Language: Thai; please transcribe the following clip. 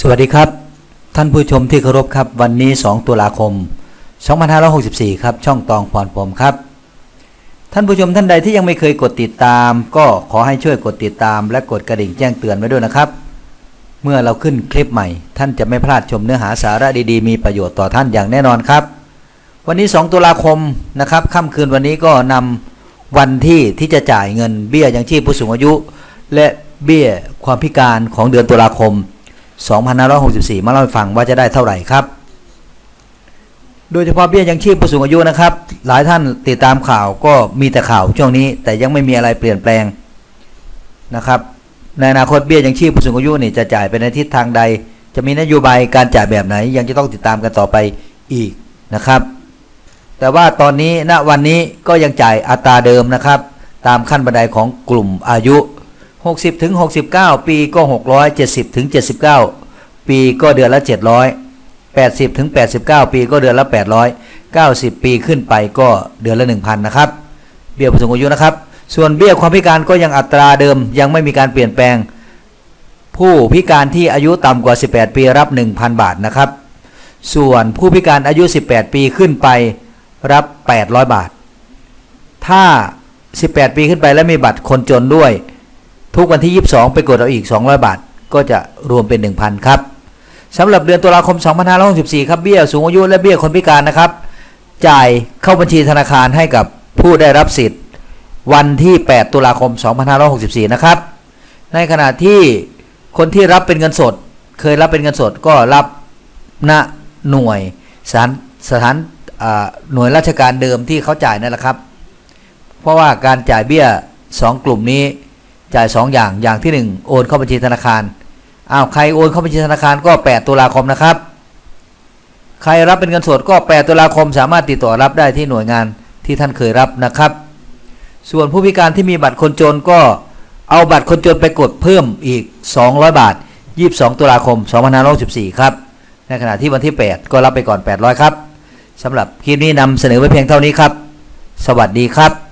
สวัสดีครับ ท่านผู้ชมที่เคารพครับ วันนี้ 2 ตุลาคม 2564 ครับ ช่องตองพรผมครับ ท่านผู้ชมท่านใดที่ยังไม่เคยกดติดตาม ก็ขอให้ช่วยกดติดตาม และกดกระดิ่งแจ้งเตือนไว้ด้วยนะครับ เมื่อเราขึ้นคลิปใหม่ ท่านจะไม่พลาดชมเนื้อหาสาระดีๆ มีประโยชน์ต่อท่านอย่างแน่นอนครับ วันนี้ 2 ตุลาคมนะครับค่ำคืนวันนี้ก็นำวันที่ที่จะจ่ายเงินเบี้ยยังชีพผู้สูงอายุ และเบี้ยความพิการของเดือนตุลาคม 2564 มาเล่าให้ฟังว่าจะได้เท่าไหร่ครับ โดยเฉพาะเบี้ยยังชีพผู้สูงอายุนะครับ หลายท่านติดตามข่าวก็มีแต่ข่าวช่วงนี้ แต่ยังไม่มีอะไรเปลี่ยนแปลงนะครับ ในอนาคตเบี้ยยังชีพผู้สูงอายุนี่จะจ่ายไปในทิศทางใด จะมีนโยบายการจ่ายแบบไหน ยังจะต้องติดตามกันต่อไปอีกนะครับ แต่ว่าตอนนี้ณวันนี้ก็ยังจ่ายอัตราเดิมนะครับ ตามขั้นบันไดของกลุ่มอายุ 60ถึง69 ปีก็ 670ถึง79 ปีก็เดือนละ 700 80ถึง89 ปีก็เดือนละ 800 90 ปีขึ้นไปก็เดือนละ 1,000 นะครับ เบี้ยผู้สูงอายุนะครับ ส่วนเบี้ยความพิการก็ยังอัตราเดิมยังไม่มีการเปลี่ยนแปลง ผู้พิการที่อายุต่ำกว่า 18 ปีรับ 1,000 บาทนะครับ ส่วนผู้พิการอายุ 18 ปีขึ้นไปรับ 800 บาท ถ้า 18 ปีขึ้นไปแล้วมีบัตรคนจนด้วย ทุกวันที่ 22 ไปกดเอาอีก 200 บาท ก็จะรวมเป็น 1,000 ครับสำหรับเดือนตุลาคม 2564 ครับเบี้ยสูงอายุและเบี้ยคนพิการนะครับ จ่ายเข้าบัญชีธนาคารให้กับผู้ได้รับสิทธิ์ วันที่ 8 ตุลาคม 2564 นะครับ ในขณะที่คนที่รับเป็นเงินสด เคยรับเป็นเงินสดก็รับณหน่วยสถานสถานหน่วยราชการเดิมที่เขาจ่ายนั่นแหละครับ เพราะว่าการจ่ายเบี้ย 2 กลุ่มนี้ จ่าย2อย่างอย่างที่ 1 โอนเข้าบัญชีธนาคารอ้าวใครโอนเข้าบัญชีธนาคารก็ 8 ตุลาคมนะครับ ใครรับเป็นเงินสดก็ 8 ตุลาคมสามารถติดต่อรับได้ที่หน่วยงานที่ท่านเคยรับนะครับ ส่วนผู้พิการที่มีบัตรคนจนก็เอาบัตรคนจนไปกดเพิ่มอีก 200 บาท 22 ตุลาคม 2564 ครับ ในขณะที่วันที่ 8 ก็รับไปก่อน 800 ครับสำหรับคลิปนี้นำเสนอไว้เพียงเท่านี้ครับ สวัสดีครับ